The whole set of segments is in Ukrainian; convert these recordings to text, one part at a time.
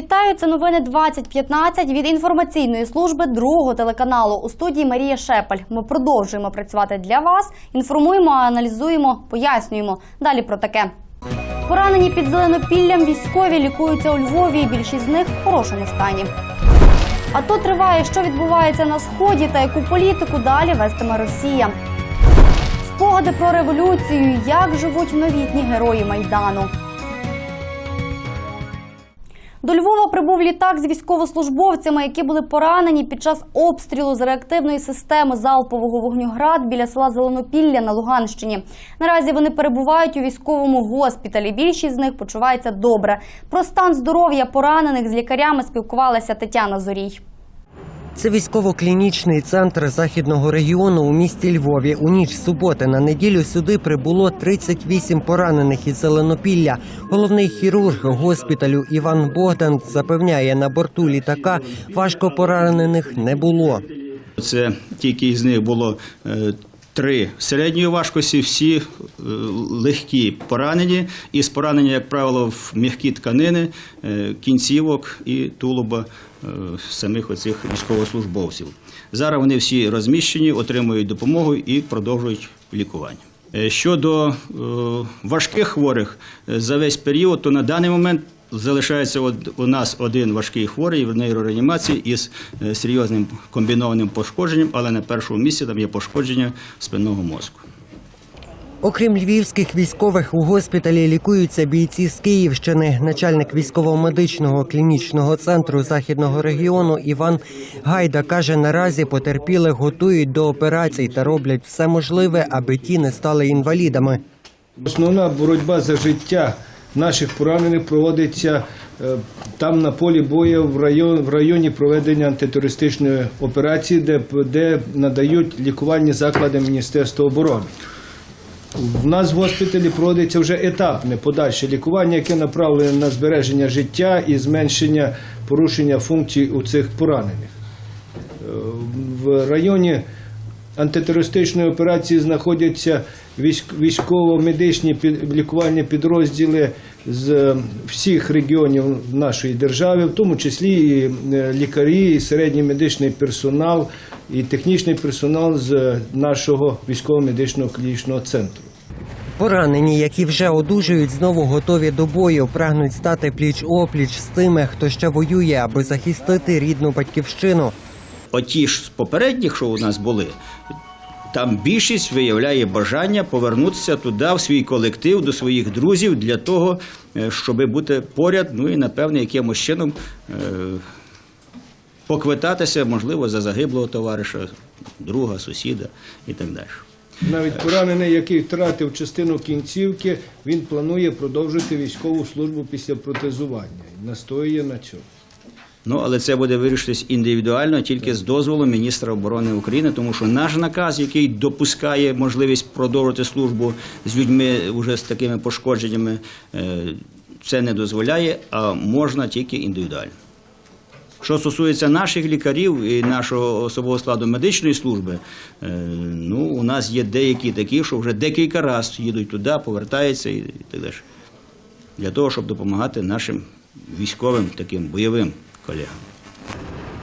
Вітаю, це новини 2015 від інформаційної служби другого телеканалу у студії Марія Шепель. Ми продовжуємо працювати для вас. Інформуємо, аналізуємо, пояснюємо. Далі про таке. Поранені під зеленопіллям військові лікуються у Львові. і Більшість з них в хорошому стані. А то триває, що відбувається на сході та яку політику далі вестиме Росія. Спогади про революцію, як живуть новітні герої майдану. До Львова прибув літак з військовослужбовцями, які були поранені під час обстрілу з реактивної системи залпового вогню «Град» біля села Зеленопілля на Луганщині. Наразі вони перебувають у військовому госпіталі. Більшість з них почувається добре. Про стан здоров'я поранених з лікарями спілкувалася Тетяна Зорій. Це військово-клінічний центр західного регіону у місті Львові. У ніч суботи на неділю сюди прибуло 38 поранених із Зеленопілля. Головний хірург госпіталю Іван Богдан запевняє, на борту літака важко поранених не було. Це тільки із них було е, три середньої важкості, всі е, легкі поранені. І з поранення, як правило, в м'які тканини, е, кінцівок і тулуба е, самих оцих військовослужбовців. Зараз вони всі розміщені, отримують допомогу і продовжують лікування. Щодо важких хворих за весь період, то на даний момент залишається от у нас один важкий хворий в нейрореанімації із е, серйозним комбінованим пошкодженням, але на першому місці там є пошкодження спинного мозку. Окрім львівських військових, у госпіталі лікуються бійці з Київщини. Начальник військово-медичного клінічного центру західного регіону Іван Гайда каже, наразі потерпілих готують до операцій та роблять все можливе, аби ті не стали інвалідами. Основна боротьба за життя наших поранених проводиться е, там на полі бою в район, в районі проведення антитерористичної операції, де, де надають лікувальні заклади Міністерства оборони. В нас в госпіталі проводиться вже етапне подальше лікування, яке направлене на збереження життя і зменшення порушення функцій у цих поранених. Е, В районі антитерористичної операції знаходяться військ- військово-медичні лікувальні підрозділи з всіх регіонів нашої держави, в тому числі і е, лікарі, і середній медичний персонал, і технічний персонал з нашого військово-медичного клінічного центру. Поранені, які вже одужують, знову готові до бою, прагнуть стати пліч-опліч з тими, хто ще воює, аби захистити рідну батьківщину. Оті ж з попередніх, що у нас були, там більшість виявляє бажання повернутися туди, в свій колектив, до своїх друзів, для того, е, щоб бути поряд, ну і напевне, якимось чином е, поквитатися, можливо, за загиблого товариша, друга, сусіда і так далі. Навіть поранений, який втратив частину кінцівки, він планує продовжити військову службу після протезування. Настоює на цьому. Ну, але це буде вирішитись індивідуально тільки з дозволу міністра оборони України, тому що наш наказ, який допускає можливість продовжити службу з людьми вже з такими пошкодженнями, е, це не дозволяє, а можна тільки індивідуально. Що стосується наших лікарів і нашого особового складу медичної служби, е, ну, у нас є деякі такі, що вже декілька разів їдуть туди, повертаються і так далі. Для того, щоб допомагати нашим військовим таким бойовим колегам.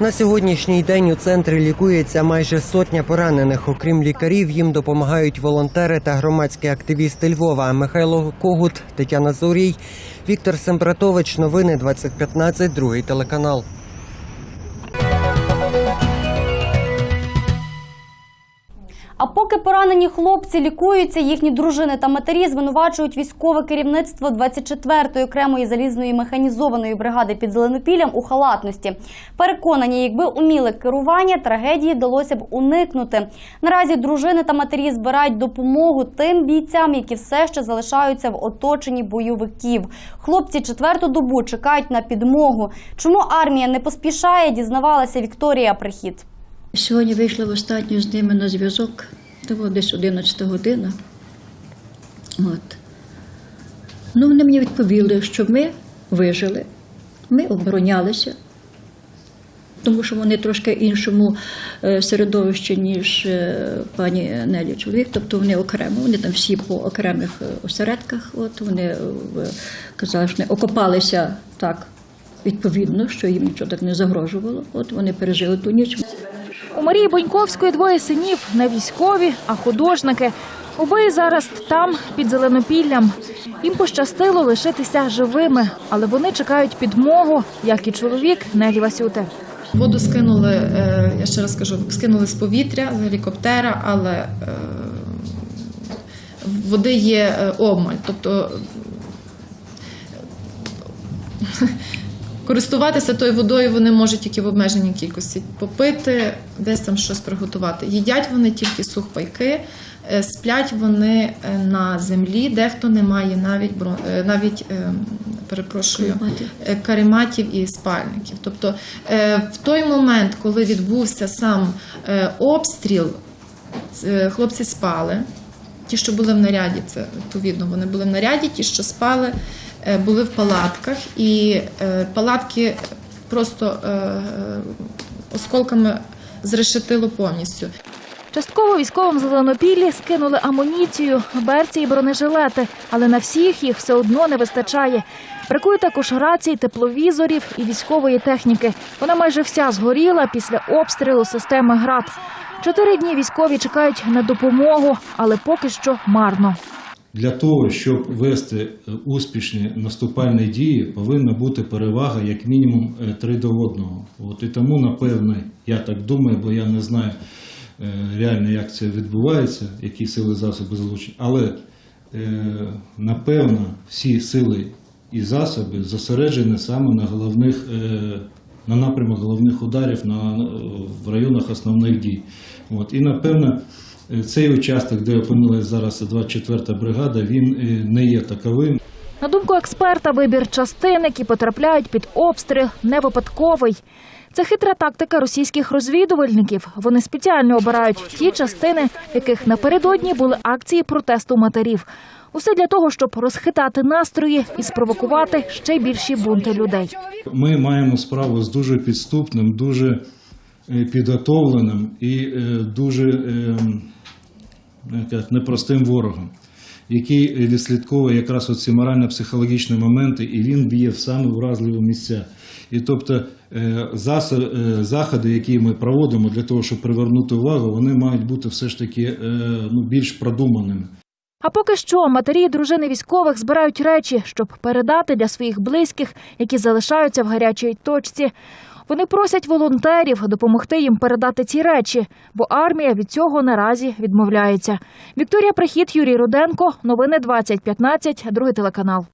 На сьогоднішній день у центрі лікується майже сотня поранених. Окрім лікарів, їм допомагають волонтери та громадські активісти Львова. Михайло Когут, Тетяна Зорій, Віктор Сембратович. Новини 2015, другий телеканал. А поки поранені хлопці лікуються, їхні дружини та матері звинувачують військове керівництво 24-ї окремої залізної механізованої бригади під Зеленопіллям у халатності. Переконані, якби уміли керування, трагедії вдалося б уникнути. Наразі дружини та матері збирають допомогу тим бійцям, які все ще залишаються в оточенні бойовиків. Хлопці четверту добу чекають на підмогу. Чому армія не поспішає, дізнавалася Вікторія Прихід. Сьогодні вийшла в останню з ними на зв'язок, того десь 11 година. От. Ну, вони мені відповіли, що ми вижили, ми оборонялися, тому що вони трошки іншому е, середовищі, ніж е, пані Нелі чоловік, тобто вони окремо, вони там всі по окремих е, осередках, от вони казали, що вони окопалися так відповідно, що їм нічого так не загрожувало. От вони пережили ту ніч. У Марії Боньковської двоє синів не військові, а художники. Обоє зараз там, під зеленопіллям. Їм пощастило лишитися живими, але вони чекають підмогу, як і чоловік Нелі Васюти. Воду скинули, е, я ще раз скажу, скинули з повітря, з гелікоптера, але е, води є е, обмаль. Тобто користуватися тою водою вони можуть тільки в обмеженій кількості попити, десь там щось приготувати. Їдять вони тільки сухпайки, е, сплять вони е, на землі, дехто не має навіть е, навіть перепрошую Карематів. і спальників. Тобто в той момент, коли відбувся сам обстріл, хлопці спали. Ті, що були в наряді, це відповідно, вони були в наряді, ті, що спали, були в палатках, і е, палатки просто е, е, осколками зрешетило повністю. Частково військовим зеленопіллі скинули амуніцію, берці і бронежилети, але на всіх їх все одно не вистачає. Бракує також рацій, тепловізорів і військової техніки. Вона майже вся згоріла після обстрілу системи ГРАД. Чотири дні військові чекають на допомогу, але поки що марно. Для того, щоб вести е, успішні наступальні дії, повинна бути перевага як мінімум 3 до 1. От і тому, напевне, я так думаю, бо я не знаю е, реально, як це відбувається, які сили засоби залучені. Але е, напевно всі сили і засоби зосереджені саме на головних. е, На напрямок головних ударів на, е, в районах основних дій. От. І напевно, Е, Цей участок, де опинилась зараз 24-та бригада, він е, не є таковим. На думку експерта, вибір частин, які потрапляють під обстріл, не випадковий. Це хитра тактика російських розвідувальників. Вони спеціально обирають ті частини, яких напередодні були акції протесту матерів. Усе для того, щоб розхитати настрої і спровокувати ще більші бунти людей. Ми маємо справу з дуже підступним, дуже е, підготовленим і е, дуже е, непростим ворогом, який відслідковує якраз оці морально-психологічні моменти, і він б'є в саме вразливі місця. І тобто е, заходи, які ми проводимо для того, щоб привернути увагу, вони мають бути все ж таки ну, більш продуманими. А поки що матері і дружини військових збирають речі, щоб передати для своїх близьких, які залишаються в гарячій точці. Вони просять волонтерів допомогти їм передати ці речі, бо армія від цього наразі відмовляється. Вікторія Прихід, Юрій Руденко. Новини 2015, другий телеканал.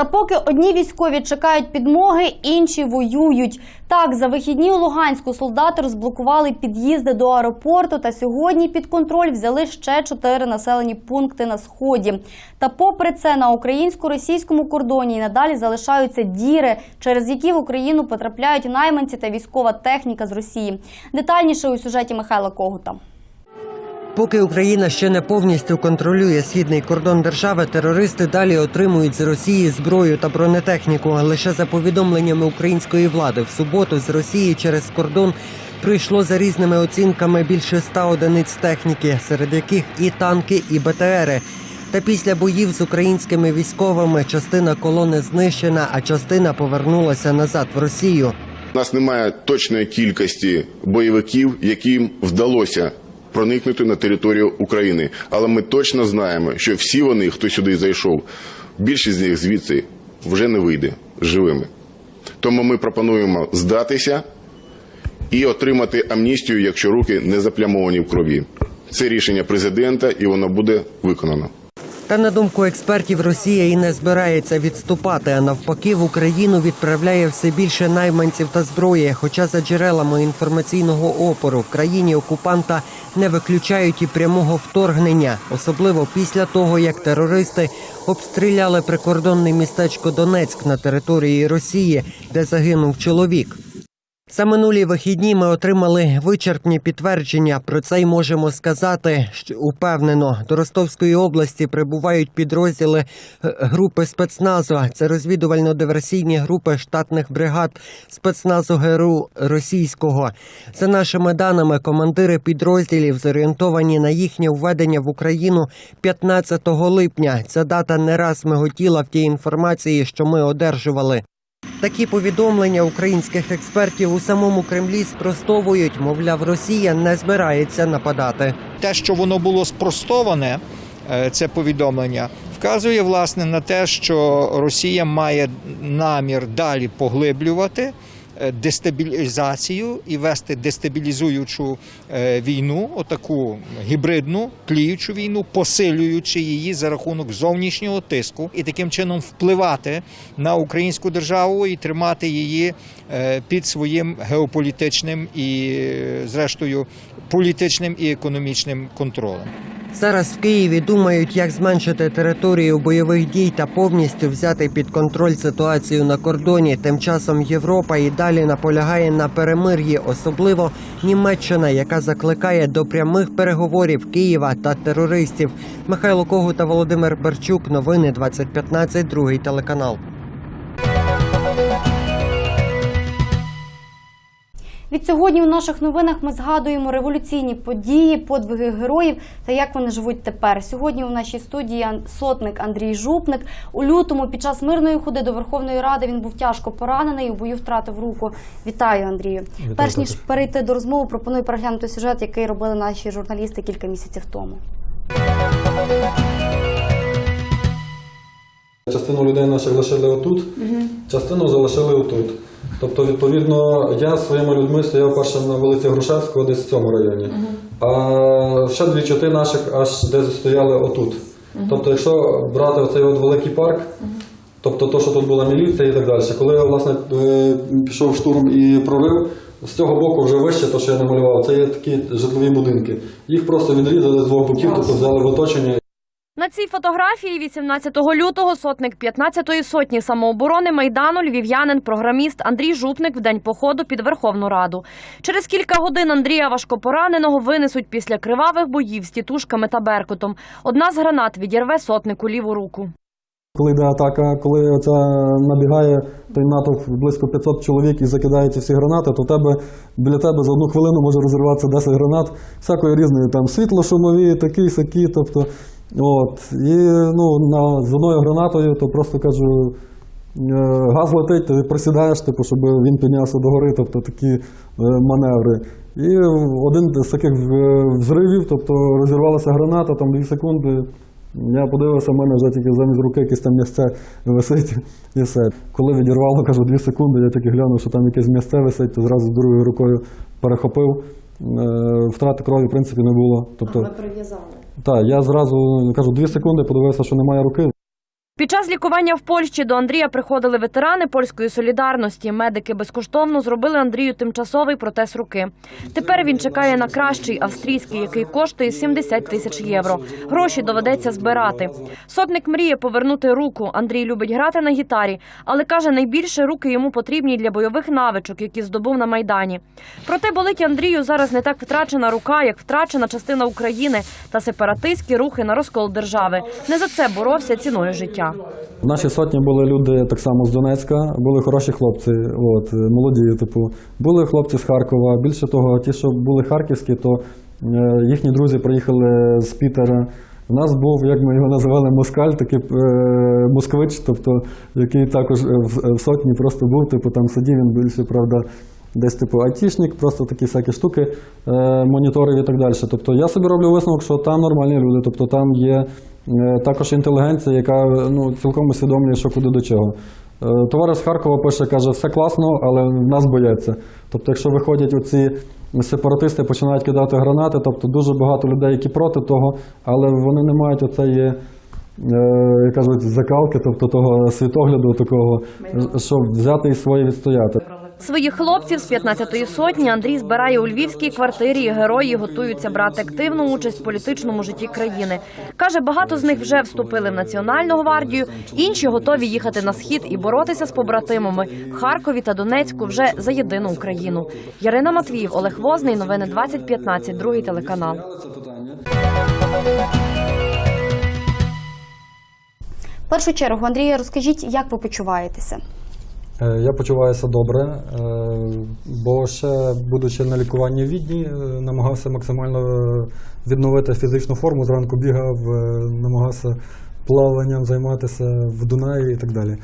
Та поки одні військові чекають підмоги, інші воюють. Так, за вихідні у Луганську солдати розблокували під'їзди до аеропорту та сьогодні під контроль взяли ще чотири населені пункти на сході. Та попри це на українсько-російському кордоні і надалі залишаються діри, через які в Україну потрапляють найманці та військова техніка з Росії. Детальніше у сюжеті Михайла Когута. Поки Україна ще не повністю контролює східний кордон держави, терористи далі отримують з Росії зброю та бронетехніку. Лише за повідомленнями української влади в суботу з Росії через кордон прийшло за різними оцінками більше ста одиниць техніки, серед яких і танки, і БТРи. Та після боїв з українськими військовими частина колони знищена, а частина повернулася назад в Росію. У нас немає точної кількості бойовиків, яким вдалося проникнути на територію України. Але ми точно знаємо, що всі вони, хто сюди зайшов, більшість з них звідси вже не вийде живими. Тому ми пропонуємо здатися і отримати амністію, якщо руки не заплямовані в крові. Це рішення президента, і воно буде виконано. Та на думку експертів, Росія і не збирається відступати, а навпаки, в Україну відправляє все більше найманців та зброї. Хоча за джерелами інформаційного опору в країні окупанта не виключають і прямого вторгнення, особливо після того, як терористи обстріляли прикордонне містечко Донецьк на території Росії, де загинув чоловік. За минулі вихідні ми отримали вичерпні підтвердження. Про це й можемо сказати що упевнено. До Ростовської області прибувають підрозділи е, групи спецназу. Це розвідувально-диверсійні групи штатних бригад спецназу ГРУ російського. За нашими даними, командири підрозділів зорієнтовані на їхнє введення в Україну 15 липня. Ця дата не раз миготіла в тій інформації, що ми одержували. Такі повідомлення українських експертів у самому Кремлі спростовують. Мовляв, Росія не збирається нападати. те, що воно було спростоване, е, це повідомлення, вказує власне на те, що Росія має намір далі поглиблювати дестабілізацію і вести дестабілізуючу е, війну, отаку гібридну тліючу війну, посилюючи її за рахунок зовнішнього тиску і таким чином впливати на українську державу і тримати її е, під своїм геополітичним і, е, зрештою, політичним і економічним контролем. Зараз в Києві думають, як зменшити територію бойових дій та повністю взяти під контроль ситуацію на кордоні. Тим часом Європа і далі наполягає на перемир'ї, особливо Німеччина, яка закликає до прямих переговорів Києва та терористів. Михайло Когут та Володимир Берчук. Новини 2015, другий телеканал. Від сьогодні у наших новинах ми згадуємо революційні події, подвиги героїв та як вони живуть тепер. Сьогодні у нашій студії сотник Андрій Жупник. У лютому під час мирної ходи до Верховної Ради він був тяжко поранений і у бою втратив руку. Вітаю, Андрію. Перш ніж перейти до розмови, пропоную переглянути сюжет, який робили наші журналісти кілька місяців тому. Частину людей наших лишили отут, частину залишили отут. Тобто, відповідно, я зі своїми людьми стояв першим на вулиці Грушевського, десь в цьому районі. А ще дві чоти наших аж десь стояли отут. Тобто, якщо брати оцей от великий парк, тобто то, що тут була міліція і так далі. Коли я власне е, пішов штурм і прорив, з цього боку вже вище, то що я намалював, це є такі житлові будинки. Їх просто відрізали з двох боків, тобто взяли в оточення цій фотографії 18 лютого сотник 15-ї сотні самооборони Майдану львів'янин, програміст Андрій Жупник в день походу під Верховну Раду. Через кілька годин Андрія важкопораненого винесуть після кривавих боїв з тітушками та беркутом. Одна з гранат відірве сотнику ліву руку. Коли йде атака, коли оця набігає той натовп близько 500 чоловік і закидає ці всі гранати, то тебе біля тебе за одну хвилину може розірватися 10 гранат, всякої різної там світло шумові, такі, сякі. Тобто, от. І ну, на, з одною гранатою, то просто кажу, е, газ летить, ти присідаєш, типу, щоб він піднявся догори, тобто такі е, маневри. І один з таких е, взривів, тобто розірвалася граната, там 2 секунди. Я подивився, в мене вже тільки замість руки якесь там місце висить і все. Коли відірвало, кажу, дві секунди, я тільки глянув, що там якесь місце висить, то зразу другою рукою перехопив. Втрати крові, в принципі, не було. Тобто, прив'язали. Так, я зразу кажу, дві секунди, подивився, що немає руки. Під час лікування в Польщі до Андрія приходили ветерани польської солідарності. Медики безкоштовно зробили Андрію тимчасовий протез руки. Тепер він чекає на кращий австрійський, який коштує 70 тисяч євро. Гроші доведеться збирати. Сотник мріє повернути руку. Андрій любить грати на гітарі, але каже, найбільше руки йому потрібні для бойових навичок, які здобув на майдані. Проте болить Андрію зараз не так втрачена рука, як втрачена частина України та сепаратистські рухи на розкол держави. Не за це боровся ціною життя. В нашій сотні були люди так само з Донецька, були хороші хлопці, от, молоді, типу. Були хлопці з Харкова. Більше того, ті, що були харківські, то е, їхні друзі приїхали з Пітера. У нас був, як ми його називали, москаль, такий е, москвич, тобто, який також в, в сотні просто був, типу, там сидів він більше, правда, десь типу айтішник, просто такі всякі штуки, е, моніторив і так далі. Тобто я собі роблю висновок, що там нормальні люди, тобто там є е, також інтелігенція, яка ну, цілком усвідомлює, що куди до чого. Е, Товариш з Харкова пише, каже, все класно, але нас бояться. Тобто, якщо виходять оці сепаратисти, починають кидати гранати, тобто дуже багато людей, які проти того, але вони не мають оцеї, е, як кажуть, закалки, тобто того світогляду такого, щоб взяти і своє відстояти. Своїх хлопців з 15-ї сотні Андрій збирає у львівській квартирі. Герої готуються брати активну участь в політичному житті країни. Каже, багато з них вже вступили в Національну гвардію, інші готові їхати на схід і боротися з побратимами в Харкові та Донецьку вже за єдину Україну. Ярина Матвіїв, Олег Возний. Новини 2015, другий телеканал. В першу чергу, Андрія, розкажіть, як ви почуваєтеся? Е, Я почуваюся добре, е, бо ще, будучи на лікуванні в Відні, е, намагався максимально відновити фізичну форму. Зранку бігав, намагався плаванням займатися в Дунаї і так далі.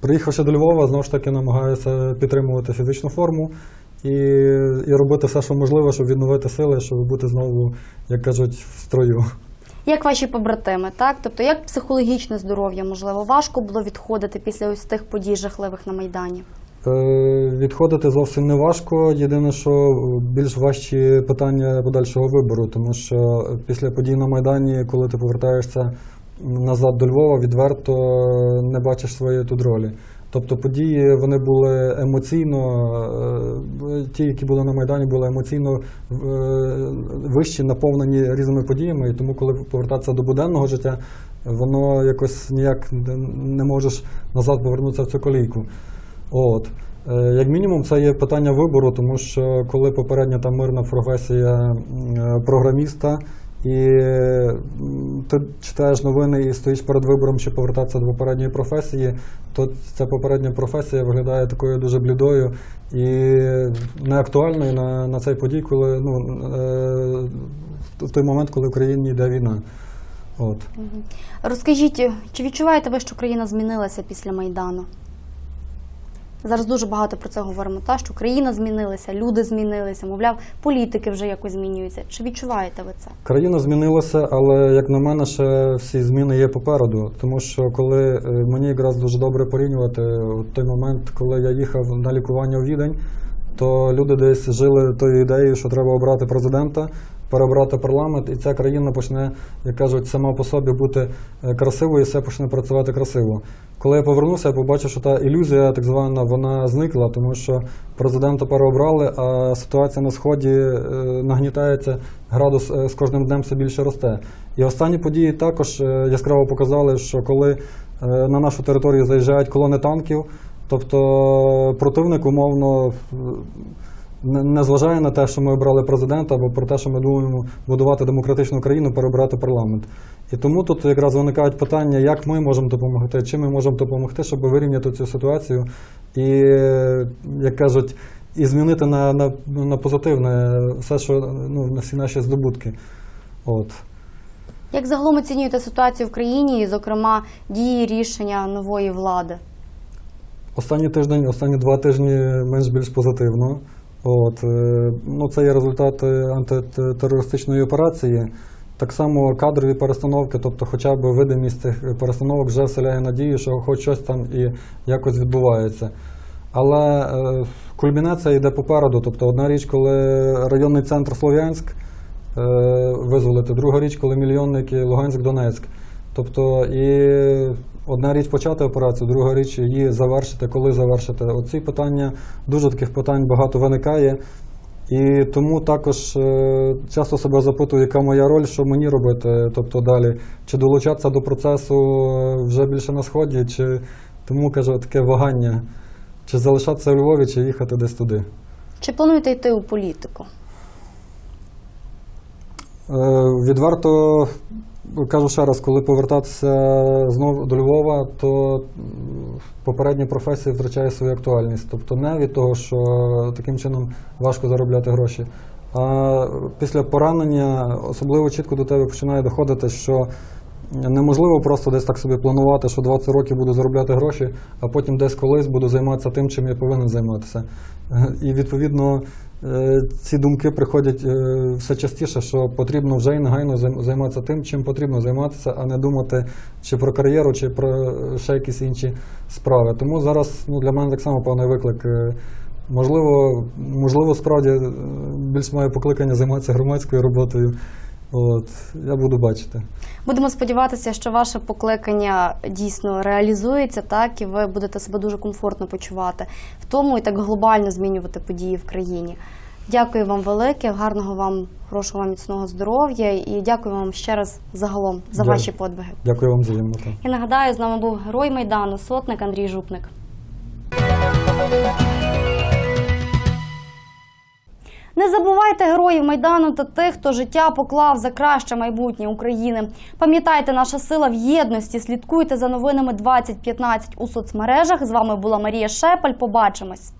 Приїхавши до Львова, знову ж таки намагаюся підтримувати фізичну форму і, і робити все, що можливо, щоб відновити сили, щоб бути знову, як кажуть, в строю. Як ваші побратими, так? Тобто, як психологічне здоров'я, можливо, важко було відходити після ось тих подій жахливих на Майдані? Е, Відходити зовсім не важко. Єдине, що більш важчі питання подальшого вибору, тому що після подій на Майдані, коли ти повертаєшся назад до Львова, відверто не бачиш своєї тут ролі. Тобто події вони були емоційно, е, ті, які були на Майдані, були емоційно е, вищі, наповнені різними подіями. І тому, коли повертатися до буденного життя, воно якось ніяк не- можеш назад повернутися в цю колійку. От. Е, Як мінімум, це є питання вибору, тому що коли попередня там мирна професія е, програміста, і ти читаєш новини і стоїш перед вибором, чи повертатися до попередньої професії, то ця попередня професія виглядає такою дуже блідою і неактуальною на, на цей подій, коли ну, е, в той момент, коли в країні йде війна. От. Розкажіть, чи відчуваєте ви, що країна змінилася після Майдану? Зараз дуже багато про це говоримо, та що країна змінилася, люди змінилися, мовляв, політики вже якось змінюються. Чи відчуваєте ви це? Країна змінилася, але як на мене, ще всі зміни є попереду. Тому що коли е, мені якраз дуже добре порівнювати от той момент, коли я їхав на лікування у Відень, то люди десь жили тою ідеєю, що треба обрати президента, перебрати парламент, і ця країна почне, як кажуть, сама по собі бути е, красивою, і все почне працювати красиво. Коли я повернувся, я побачив, що та ілюзія, так звана, вона зникла, тому що президента переобрали, а ситуація на сході е, нагнітається, градус е, з кожним днем все більше росте. І останні події також яскраво показали, що коли на нашу територію заїжджають колони танків, тобто противник умовно. Е, не не зважає на те, що ми обрали президента, або про те, що ми думаємо будувати демократичну країну, перебрати парламент. І тому тут якраз виникають питання, як ми можемо допомогти, чим ми можемо допомогти, щоб вирівняти цю ситуацію і, як кажуть, і змінити на, на, на позитивне все, що ну, на всі наші здобутки. От. Як загалом оцінюєте ситуацію в країні, і, зокрема, дії рішення нової влади? Останній тиждень, останні два тижні менш більш позитивно. От, е, ну, це є результати антитерористичної операції. Так само кадрові перестановки, тобто хоча б видимість цих перестановок вже вселяє надію, що хоч щось там і якось відбувається. Але е, кульмінація йде попереду. Тобто одна річ, коли районний центр Слов'янськ е, визволити, друга річ, коли мільйонники Луганськ-Донецьк. Тобто і одна річ почати операцію, друга річ її завершити, коли завершити. Оці питання, дуже таких питань багато виникає. І тому також е, часто себе запитую, яка моя роль, що мені робити, тобто далі, чи долучатися до процесу е, вже більше на сході, чи тому кажу таке вагання, чи залишатися у Львові, чи їхати десь туди. Чи плануєте йти у політику? Е, Відверто кажу ще раз, коли повертатися знову до Львова, то попередня професія втрачає свою актуальність. Тобто не від того, що таким чином важко заробляти гроші. А після поранення особливо чітко до тебе починає доходити, що неможливо просто десь так собі планувати, що 20 років буду заробляти гроші, а потім десь колись буду займатися тим, чим я повинен займатися. І відповідно е, ці думки приходять е, все частіше, що потрібно вже і негайно займатися тим, чим потрібно займатися, а не думати чи про кар'єру, чи про ще якісь інші справи. Тому зараз ну, для мене так само певний виклик. Е, Можливо, можливо, справді більш маю покликання займатися громадською роботою От, я буду бачити. Будемо сподіватися, що ваше покликання дійсно реалізується, так і ви будете себе дуже комфортно почувати в тому і так глобально змінювати події в країні. Дякую вам велике, гарного вам, хорошого вам міцного здоров'я і дякую вам ще раз загалом за Дя- ваші подвиги. Дякую вам взаємно. так. І нагадаю, з нами був герой майдану, сотник Андрій Жупник. Не забувайте героїв майдану та тих, хто життя поклав за краще майбутнє України. Пам'ятайте, наша сила в єдності. Слідкуйте за новинами 2015 у соцмережах. З вами була Марія Шепель. Побачимось.